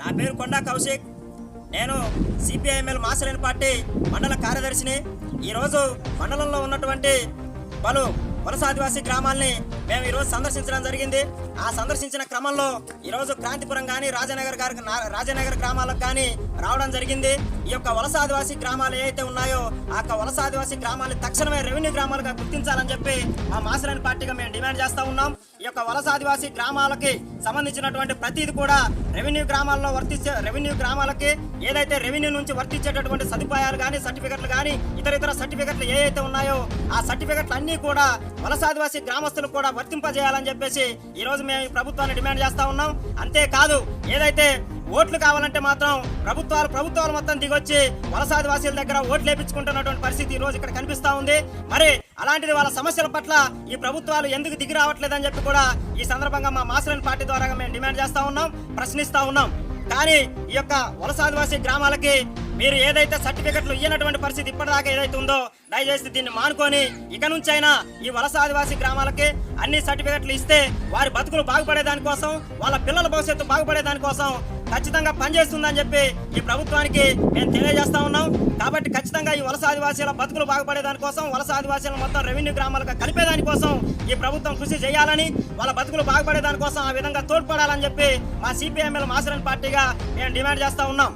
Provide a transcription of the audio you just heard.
నా పేరు కొండా కౌశిక్. నేను సిపిఐఎంఎల్ మాసలేని పార్టీ మండల కార్యదర్శిని. ఈరోజు మండలంలో ఉన్నటువంటి పలు వలస ఆదివాసీ గ్రామాల్ని మేము ఈరోజు సందర్శించడం జరిగింది. ఆ సందర్శించిన క్రమంలో ఈరోజు క్రాంతిపురం కానీ రాజనగర్ గారి రాజనగర్ గ్రామాలకు కానీ రావడం జరిగింది. ఈ యొక్క వలస ఆదివాసీ గ్రామాలు ఏవైతే ఉన్నాయో ఆ యొక్క వలస ఆదివాసీ గ్రామాలు తక్షణమే రెవెన్యూ గ్రామాలుగా గుర్తించాలని చెప్పి మా మాసరాని పార్టీగా మేము డిమాండ్ చేస్తూ ఉన్నాం. ఈ యొక్క వలస ఆదివాసీ గ్రామాలకి సంబంధించినటువంటి ప్రతిది కూడా రెవెన్యూ గ్రామాల్లో వర్తించే రెవెన్యూ గ్రామాలకి ఏదైతే రెవెన్యూ నుంచి వర్తించేటటువంటి సదుపాయాలు కానీ సర్టిఫికెట్లు కానీ ఇతర ఇతర సర్టిఫికెట్లు ఏవైతే ఉన్నాయో ఆ సర్టిఫికెట్లు అన్నీ కూడా వలస ఆదివాసీ గ్రామస్తులకు కూడా వర్తింపజేయాలని చెప్పేసి ఈ రోజు మేము ప్రభుత్వాన్ని డిమాండ్ చేస్తా ఉన్నాం. అంతేకాదు ఏదైతే ఓట్లు కావాలంటే మాత్రం ప్రభుత్వాలు ప్రభుత్వాలు మొత్తం దిగొచ్చి వలస ఆదివాసీల దగ్గర ఓట్లు వేపించుకుంటున్నటువంటి పరిస్థితి ఈ రోజు ఇక్కడ కనిపిస్తూ ఉంది. మరి అలాంటిది వాళ్ళ సమస్యల పట్ల ఈ ప్రభుత్వాలు ఎందుకు దిగి రావట్లేదని చెప్పి కూడా ఈ సందర్భంగా మా మాసరన్ పార్టీ ద్వారా మేము డిమాండ్ చేస్తూ ఉన్నాం ప్రశ్నిస్తూ ఉన్నాం. కానీ ఈ యొక్క వలస ఆదివాసీ గ్రామాలకి మీరు ఏదైతే సర్టిఫికెట్లు ఇవ్వనటువంటి పరిస్థితి ఇప్పటిదాకా ఏదైతే ఉందో దయచేసి దీన్ని మానుకొని ఇక నుంచైనా ఈ వలస ఆదివాసీ గ్రామాలకి అన్ని సర్టిఫికెట్లు ఇస్తే వారి బతుకులు బాగుపడే దానికోసం వాళ్ళ పిల్లల భవిష్యత్తు బాగుపడే దానికోసం ఖచ్చితంగా పనిచేస్తుందని చెప్పి ఈ ప్రభుత్వానికి మేము తెలియజేస్తా ఉన్నాం. కాబట్టి ఖచ్చితంగా ఈ వలస ఆదివాసీల బతుకులు బాగుపడే దానికోసం వలస ఆదివాసీల మొత్తం రెవెన్యూ గ్రామాలకు కలిపే దానికోసం ఈ ప్రభుత్వం కృషి చేయాలని వాళ్ళ బతుకులు బాగుపడే దానికోసం ఆ విధంగా తోడ్పడాలని చెప్పి మా సిపిఎంఎల్ మాసరన్ పార్టీగా మేము డిమాండ్ చేస్తూ ఉన్నాం.